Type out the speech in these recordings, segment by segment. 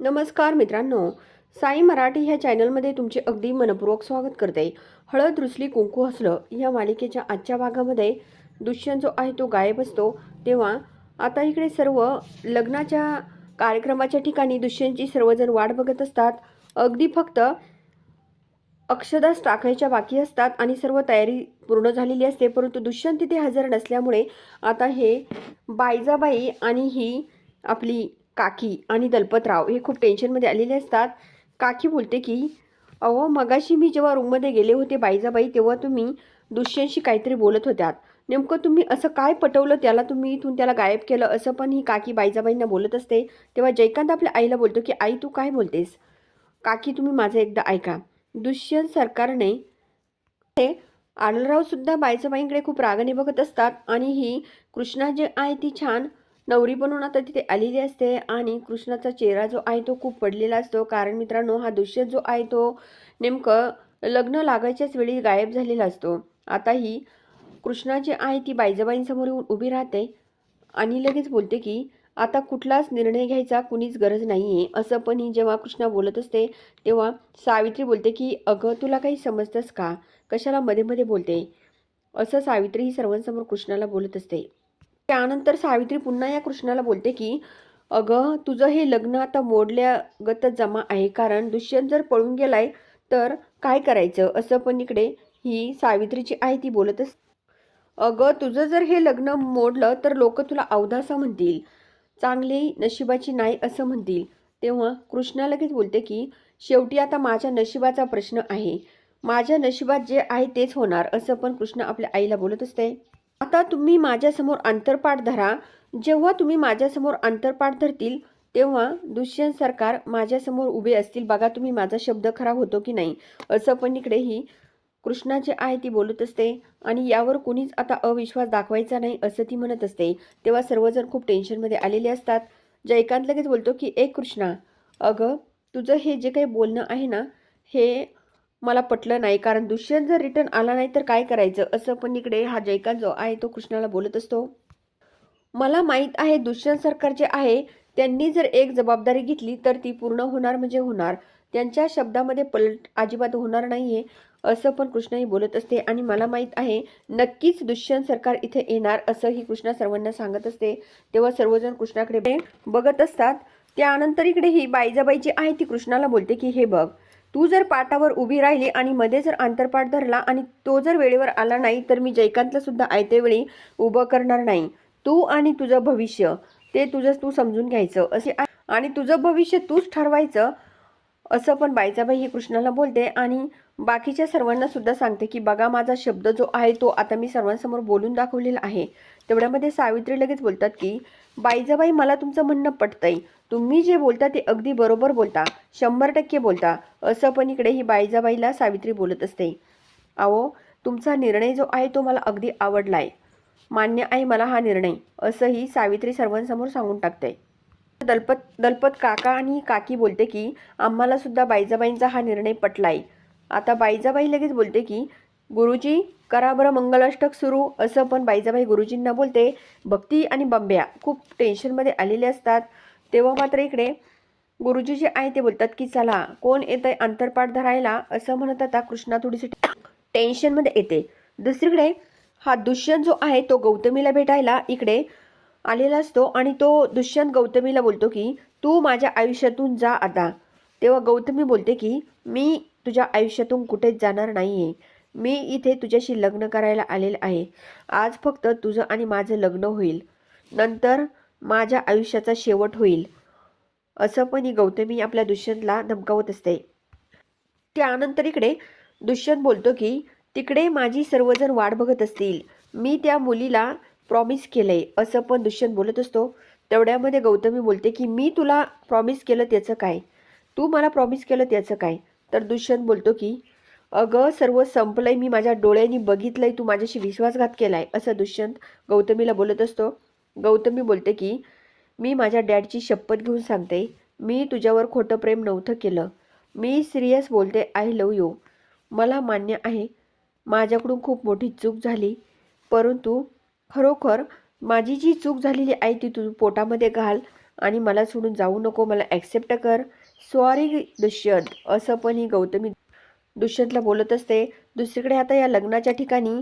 नमस्कार मित्रांनो साई मराठी ह्या चॅनलमध्ये तुमचे अगदी मनपूर्वक स्वागत करते. हळद रुसली कुंकू हसलं या मालिकेच्या आजच्या भागामध्ये दुष्यंत जो आहे तो गायब असतो. तेव्हा आता इकडे सर्व लग्नाच्या कार्यक्रमाच्या ठिकाणी दुष्यंतची सर्वजण वाट बघत असतात. अगदी फक्त अक्षदास टाकायच्या बाकी असतात आणि सर्व तयारी पूर्ण झालेली असते. परंतु दुष्यंत तिथे हजर नसल्यामुळे आता हे बायजाबाई आणि ही आपली काकी आणि दलपतराव हे खूप टेन्शनमध्ये आलेले असतात. काकी बोलते की अहो मगाशी मी जेव्हा रूममध्ये गेले होते बाईजाबाई तेव्हा तुम्ही दुष्यंतशी काहीतरी बोलत होत्यात. नेमकं तुम्ही असं काय पटवलं त्याला? तुम्ही इथून त्याला गायब केलं? असं पण ही काकी बाईजाबाईंना बोलत असते. तेव्हा जयकांत आपल्या आईला बोलतो की आई तू काय बोलतेस? काकी तुम्ही माझं एकदा ऐका. दुष्यंत सरकारने ते आढळराव सुद्धा खूप रागाने बघत असतात आणि ही कृष्णा जे आहे ती छान नवरी बनवून आता तिथे आलेली असते आणि कृष्णाचा चेहरा जो आहे तो खूप पडलेला असतो. कारण मित्रांनो हा दुष्यंत जो आहे तो नेमकं लग्न लागायच्याच वेळी गायब झालेला असतो. आता ही कृष्णा जी आहे ती बायजाबाईंसमोर येऊन उभी राहते आणि लगेच बोलते की आता कुठलाच निर्णय घ्यायचा कुणीच गरज नाही आहे असं पण ही जेव्हा कृष्णा बोलत असते तेव्हा सावित्री बोलते की अगं तुला काही समजतंस का? कशाला मध्ये मध्ये बोलते? असं सावित्री ही सर्वांसमोर कृष्णाला बोलत असते. त्यानंतर सावित्री पुन्हा या कृष्णाला बोलते की अगं तुझं हे लग्न आता मोडल्यागतच जमा आहे. कारण दुष्यंत जर पळून गेलाय तर काय करायचं? असं पण इकडे ही सावित्रीची आई ती बोलत अस अगं तुझं जर हे लग्न मोडलं तर लोक तुला अवधासा म्हणतील. चांगली नशिबाची नाही असं म्हणतील. तेव्हा कृष्णा लगेच बोलते की शेवटी आता माझ्या नशिबाचा प्रश्न आहे. माझ्या नशिबात जे आहे तेच होणार. असं पण कृष्ण आपल्या आईला बोलत असते. आता तुम्ही माझ्यासमोर अंतरपाठ धरा. जेव्हा तुम्ही माझ्यासमोर अंतरपाठ धरतील तेव्हा दुष्यंत सरकार माझ्यासमोर उभे असतील. बघा तुम्ही माझा शब्द खरा होतो की नाही. असं पण इकडे ही कृष्णा जे आहे ती बोलत असते. आणि यावर कुणीच आता अविश्वास दाखवायचा नाही असं ती म्हणत असते. तेव्हा सर्वजण खूप टेन्शनमध्ये आलेले असतात. जयकांत लगेच बोलतो की ए कृष्णा अगं तुझं हे जे काही बोलणं आहे ना हे मला पटलं नाही कारण दुष्यंत जर रिटर्न आला नाही तर काय करायचं? असं पण इकडे हा जयकांत जो आहे तो कृष्णाला बोलत असतो. मला माहीत आहे दुष्यंत सरकार जे आहे त्यांनी जर एक जबाबदारी घेतली तर ती पूर्ण होणार म्हणजे होणार. त्यांच्या शब्दामध्ये पलट अजिबात होणार नाही आहे असं पण कृष्णाही बोलत असते. आणि मला माहीत आहे नक्कीच दुष्यंत सरकार इथे येणार असंही कृष्णा सर्वांना सांगत असते. तेव्हा सर्वजण कृष्णाकडे बघत असतात. त्यानंतर इकडे ही बाईजाबाई जी आहे ती कृष्णाला बोलते की हे बघ तू जर पाटावर उभी राहिली आणि मध्ये जर आंतरपाठ धरला आणि तो जर वेळेवर आला नाही तर मी जयकांतला सुद्धा आयतेवेळी उभं करणार नाही. तू आणि तुझं भविष्य ते तुझं तू समजून घ्यायचं. असे आणि तुझं भविष्य तूच ठरवायचं असं पण बाईचाबाई ही कृष्णाला बोलते. आणि बाकीच्या सर्वांना सुद्धा सांगते की बघा माझा शब्द जो आहे तो आता मी सर्वांसमोर बोलून दाखवलेला आहे. तेवढ्यामध्ये सावित्री लगेच बोलतात की बाईजाबाई मला तुमचं म्हणणं पटतंय. तुम्ही जे बोलता ते अगदी बरोबर बोलता. शंभर टक्के बोलता. असं पण इकडे ही बाईजाबाईला सावित्री बोलत असते. अहो तुमचा निर्णय जो आहे तो मला अगदी आवडलाय. मान्य आहे मला हा निर्णय. असंही सावित्री सर्वांसमोर सांगून टाकते. दलपत दलपत काका आणि काकी बोलते की आम्हाला सुद्धा बाईजाबाईंचा हा निर्णय पटलाय. आता बाईजाबाई लगेच बोलते की गुरुजी करा बरं मंगलाष्टक सुरू. असं पण बाईजाबाई गुरुजींना बोलते. भक्ती आणि बंब्या खूप टेन्शनमध्ये आलेले असतात. तेव्हा मात्र इकडे गुरुजी जे आहे ते बोलतात की चला कोण येतंय अंतरपाठ धरायला? असं म्हणत आता कृष्णा थोडीशी टेन्शनमध्ये येते. दुसरीकडे हा दुष्यंत जो आहे तो गौतमीला भेटायला इकडे आलेला असतो आणि तो दुष्यंत गौतमीला बोलतो की तू माझ्या आयुष्यातून जा आता. तेव्हा गौतमी बोलते की मी तुझ्या आयुष्यातून कुठेच जाणार नाही आहे मी इथे तुझ्याशी लग्न करायला आलेलं आहे. आज फक्त तुझं आणि माझं लग्न होईल. नंतर माझ्या आयुष्याचा शेवट होईल. असं पण ही गौतमी आपल्या दुष्यंतला धमकावत असते. त्यानंतर इकडे दुष्यंत बोलतो की तिकडे माझी सर्वजण वाट बघत असतील. मी त्या मुलीला प्रॉमिस केलंय. असं पण दुष्यंत बोलत असतो. तेवढ्यामध्ये गौतमी बोलते की मी तुला प्रॉमिस केलं त्याचं काय? तू मला प्रॉमिस केलं त्याचं काय? तर दुष्यंत बोलतो की अगं सर्व संपलंय. मी माझ्या डोळ्यांनी बघितलंय. तू माझ्याशी विश्वासघात केलाय. असं दुष्यंत गौतमीला बोलत असतो. गौतमी बोलते की मी माझ्या डॅडची शपथ घेऊन सांगते. मी तुझ्यावर खोटं प्रेम नव्हतं केलं. मी सिरियस बोलते आय लव यू मला मान्य आहे माझ्याकडून खूप मोठी चूक झाली. परंतु खरोखर माझी जी चूक झालेली आहे ती तू पोटामध्ये घाल आणि मला सोडून जाऊ नको मला ॲक्सेप्ट कर. सॉरी दुष्यंत. असं पण ही गौतमी दुष्यंतला बोलत असते. दुसरीकडे आता या लग्नाच्या ठिकाणी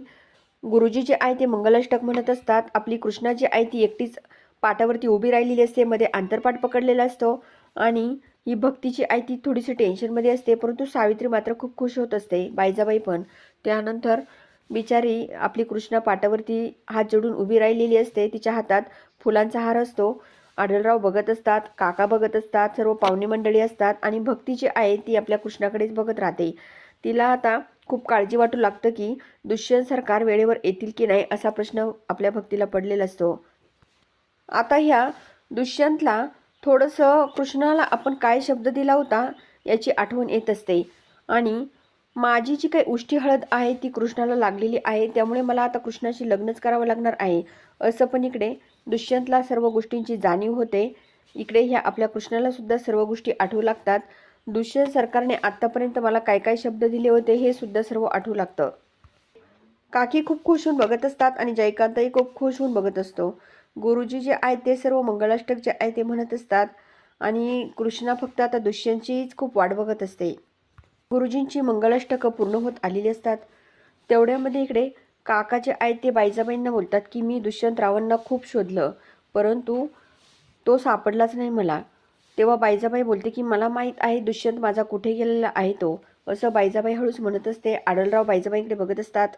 गुरुजी जे आहे ते मंगलाष्टक म्हणत असतात. आपली कृष्णा जी ती एकटीच पाटावरती उभी राहिलेली असते मध्ये आंतरपाठ पकडलेला असतो आणि ही भक्तीची आई ती थोडीशी टेन्शनमध्ये असते परंतु सावित्री मात्र खूप खुश होत असते बायजाबाई पण. त्यानंतर बिचारी आपली कृष्णा पाटावरती हात जोडून उभी राहिलेली असते तिच्या हातात फुलांचा हार असतो. आढळराव बघत असतात काका बघत असतात सर्व पाहुणे मंडळी असतात आणि भक्ती जी आहे ती आपल्या कृष्णाकडेच बघत राहते. तिला आता खूप काळजी वाटू लागतं की दुष्यंत सरकार वेळेवर येतील की नाही असा प्रश्न आपल्या भक्तीला पडलेला असतो. आता ह्या दुष्यंतला थोडंसं कृष्णाला आपण काय शब्द दिला होता याची आठवण येत असते. आणि माझी जी काही उष्टी हळद आहे ती कृष्णाला लागलेली आहे त्यामुळे मला आता कृष्णाशी लग्नच करावं लागणार आहे. असं पण इकडे दुष्यंतला सर्व गोष्टींची जाणीव होते. इकडे ह्या आपल्या कृष्णाला सुद्धा सर्व गोष्टी आठवू लागतात. दुष्यंत सरकारने आत्तापर्यंत मला काय काय शब्द दिले होते हे सुद्धा सर्व आठवू लागतं. काकी खूप खुश होऊन बघत असतात आणि जयकांतही खूप खुश होऊन बघत असतो. गुरुजी जे आहेत ते सर्व मंगलाष्टक जे आहे ते म्हणत असतात आणि कृष्णा फक्त आता दुष्यंतचीच खूप वाट बघत असते. गुरुजींची मंगलाष्टकं पूर्ण होत आलेली असतात. तेवढ्यामध्ये इकडे काका जे आहेत ते बायजाबाईंना बोलतात की मी दुष्यंत रावांना खूप शोधलं परंतु तो सापडलाच नाही मला. तेव्हा बायजाबाई बोलते की मला माहीत आहे दुष्यंत माझा कुठे गेलेला आहे तो. असं बायजाबाई हळूच म्हणत असते. आडलराव बायजाबाईंकडे बघत असतात.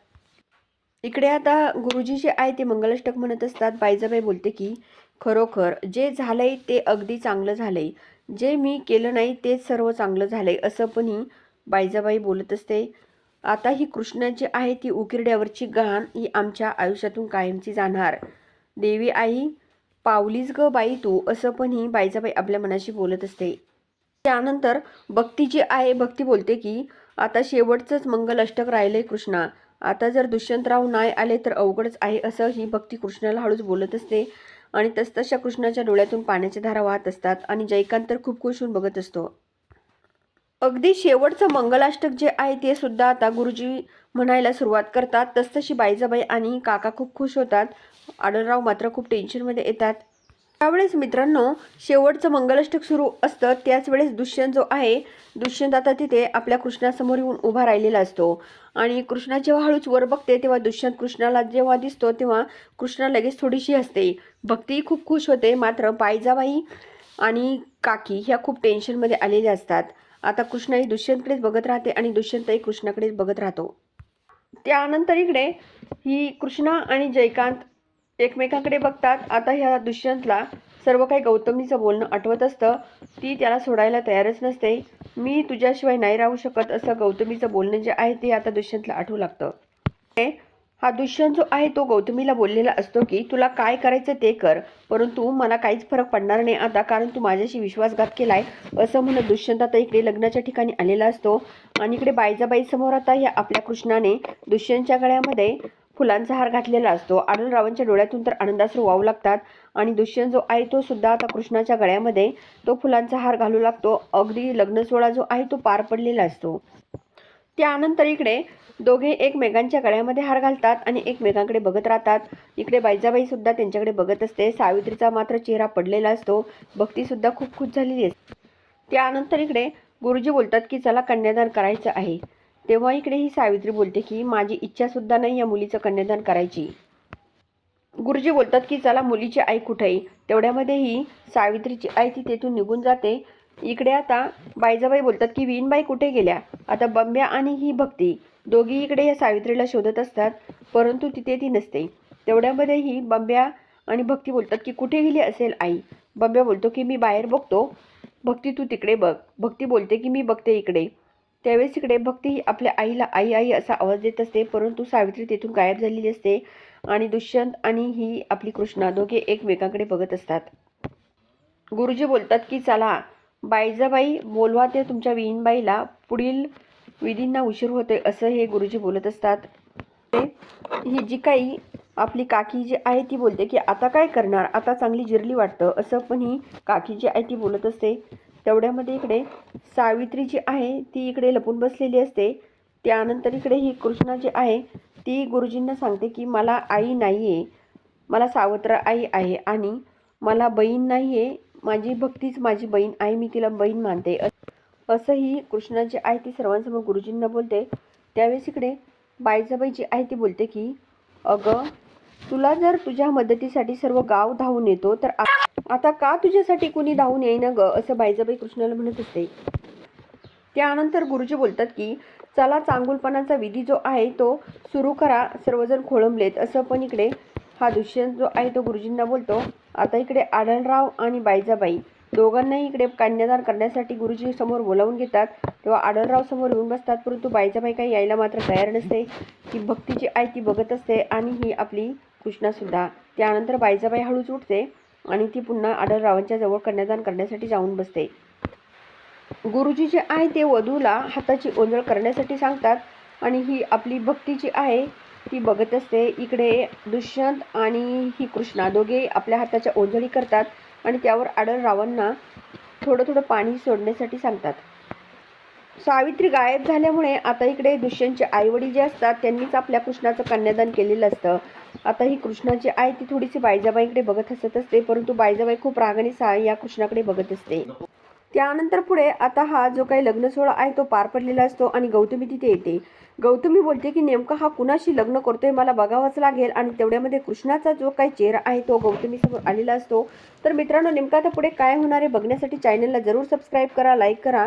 इकडे आता गुरुजी जे आहे ते मंगलाष्टक म्हणत असतात. बायजाबाई बोलते की खरोखर जे झालंय ते अगदी चांगलं झालंय. जे मी केलं नाही तेच सर्व चांगलं झालंय. असं पण ही बायजाबाई बोलत असते. आता ही कृष्णाची आहे ती उकिरड्यावरची घाण ही आमच्या आयुष्यातून कायमची जाणार. देवी आई पावलीच ग बाई तू असं पण ही बाईजाबाई आपल्या मनाशी बोलत असते. त्यानंतर भक्ती जी आहे भक्ती बोलते की आता शेवटचंच मंगल अष्टक राहिलंय कृष्णा. आता जर दुष्यंतराव नाही आले तर अवघडच आहे असं ही भक्ती कृष्णाला हळूच बोलत असते. आणि तसतशा कृष्णाच्या डोळ्यातून पाण्याच्या धारा वाहत असतात आणि जयकांत तर खूप खुश होऊन बघत असतो. अगदी शेवटचं मंगलाष्टक जे आहे ते सुद्धा आता गुरुजी म्हणायला सुरुवात करतात. तसतशी बाईजाबाई आणि काका खूप खुश होतात. आडलराव मात्र खूप टेन्शनमध्ये येतात. त्यावेळेस मित्रांनो शेवटचं मंगलाष्टक सुरू असतं. त्याच वेळेस दुष्यंत जो आहे दुष्यंत आता तिथे आपल्या कृष्णासमोर येऊन उभा राहिलेला असतो. आणि कृष्णा जेव्हा हळूच वर बघते तेव्हा दुष्यंत कृष्णाला जेव्हा दिसतो तेव्हा कृष्णा लगेच थोडीशी असते भक्ती खूप खुश होते मात्र पायजाबाई आणि काकी ह्या खूप टेन्शनमध्ये आलेल्या असतात. आता कृष्णा ही दुष्यंतकडेच बघत राहते आणि दुष्यंतही कृष्णाकडेच बघत राहतो. त्यानंतर इकडे ही कृष्णा आणि जयकांत एकमेकांकडे बघतात. आता ह्या दुष्यंतला सर्व काही गौतमीचं बोलणं आठवत असतं. ती त्याला सोडायला तयारच नसते. मी तुझ्याशिवाय नाही राहू शकत असं गौतमीचं बोलणं जे आहे ते आता दुष्यंतला आठवू लागतं. हे, हा दुष्यंत जो आहे तो गौतमीला बोललेला असतो की तुला काय करायचं ते कर. परंतु मला काहीच फरक पडणार नाही आता कारण तू माझ्याशी विश्वासघात केलाय. असं म्हणत दुष्यंत आता इकडे लग्नाच्या ठिकाणी आलेला असतो. आणि इकडे बायजाबाई समोर आता या आपल्या कृष्णाने दुष्यंतच्या गळ्यामध्ये फुलांचा हार घातलेला असतो. आनंदरावांच्या डोळ्यातून तर आनंदाश्रू वाहू लागतात आणि दुष्यंत जो आहे तो सुद्धा आता कृष्णाच्या गळ्यामध्ये तो फुलांचा हार घालू लागतो. अगदी लग्न सोहळा जो आहे तो पार पडलेला असतो. त्यानंतर इकडे दोघे एकमेकांच्या गळ्यामध्ये हार घालतात आणि एकमेकांकडे बघत राहतात. इकडे बायजाबाई सुद्धा त्यांच्याकडे बघत असते. सावित्रीचा मात्र चेहरा पडलेला असतो. भक्ती सुद्धा खूप खुश झालेली असते. त्यानंतर इकडे गुरुजी बोलतात की चला कन्यादान करायचं आहे. तेव्हा इकडे ही सावित्री बोलते की माझी इच्छासुद्धा नाही या मुलीचं कन्यादान करायची. गुरुजी बोलतात की चला मुलीची आई कुठेही तेवढ्यामध्ये ही सावित्रीची आई ती तेथून निघून जाते. इकडे आता बायजाबाई बोलतात की विणबाई कुठे गेल्या? आता बंब्या आणि ही भक्ती. दोघी इकडे या सावित्रीला शोधत असतात परंतु तिथे ती नसते. तेवढ्यामध्ये ही बंब्या आणि भक्ती बोलतात की कुठे गेली असेल आई? बंब्या बोलतो की मी बाहेर बघतो. भक्ती तू तिकडे बघ. भक्ती बोलते की मी बघते इकडे. त्यावेळेस इकडे भक्ती ही आपल्या आईला आई आई असा आवाज देत असते. परंतु सावित्री तेथून गायब झालेली असते आणि दुष्यंत आणि ही आपली कृष्णा दोघे एकमेकांकडे बघत असतात. गुरुजी बोलतात की चला बायजाबाई बोलवा ते तुमच्या विहीनबाईला पुढील विधींना उशीर होते असं हे गुरुजी बोलत असतात. ते ही जी काही आपली काकी जी आहे ती बोलते की आता काय करणार? आता चांगली जिरली वाटतं असं पण ही काकी जी आहे ती बोलत असते. तेवढ्यामध्ये इकडे सावित्री जी आहे ती इकडे लपून बसलेली असते. त्यानंतर इकडे ही कृष्णा जी आहे ती गुरुजींना सांगते की मला आई नाही आहे मला सावत्र आई आहे आणि मला बहीण नाही आहे माझी भक्तीच माझी बहीण आहे मी तिला बहीण मानते. असंही कृष्णा जी आहे ती सर्वांसमोर गुरुजींना बोलते. त्यावेळेस इकडे बायजाबाई जी आहे ती बोलते की अगं तुला जर तुझ्या मदतीसाठी सर्व गाव धावून येतो तर आ- आता का तुझ्यासाठी कुणी धावून येईना ग? असं बायजाबाई कृष्णाला म्हणत असते त्यानंतर गुरुजी बोलतात की चला चांगुलपणाचा विधी जो आहे तो सुरू करा सर्वजण खोळंबलेत. असं पण इकडे हा दुष्यंत जो आहे तो गुरुजींना बोलतो. आता इकडे आढळराव आणि बायजाबाई दोघांनाही इकडे कन्यादान करण्यासाठी गुरुजी समोर बोलावून घेतात. तेव्हा आढळराव समोर येऊन बसतात परंतु बायजाबाई काही यायला मात्र तयार नसते. ती भक्तीची आई ती बघत असते आणि ही आपली कृष्णासुद्धा. त्यानंतर बायजाबाई हळूच उठते. आणि ती पुन्हा आढळरावांच्या जवळ कन्यादान करण्यासाठी जाऊन बसते. गुरुजी जे आहे ते वधूला हाताची ओंजळ करण्यासाठी सांगतात आणि ही आपली भक्ती जी आहे ती बघत असते. इकडे दुष्यंत आणि ही कृष्णा दोघे आपल्या हाताच्या ओंजळी करतात आणि त्यावर आढळरावांना थोडं थोडं पाणी सोडण्यासाठी सांगतात. सावित्री गायब झाल्यामुळे आता इकडे दुष्यंतचे आईवडील जे असतात त्यांनीच आपल्या कृष्णाचं कन्यादान केलेलं असतं. आता ही कृष्णाची आई ती थोडीशी बायजाबाईकडे बघत असत असते परंतु बायजाबाई खूप रागाने सा या कृष्णाकडे बघत असते. त्यानंतर पुढे आता हा जो काही लग्न सोहळा आहे तो पार पडलेला असतो आणि गौतमी तिथे येते. गौतमी बोलते की नेमका हा कुणाशी लग्न करतोय मला बघावंच लागेल आणि तेवढ्यामध्ये कृष्णाचा जो काही चेहरा आहे तो गौतमीसमोर आलेला असतो. तर मित्रांनो नेमका आता पुढे काय होणार आहे बघण्यासाठी चॅनलला जरूर सबस्क्राईब करा लाईक करा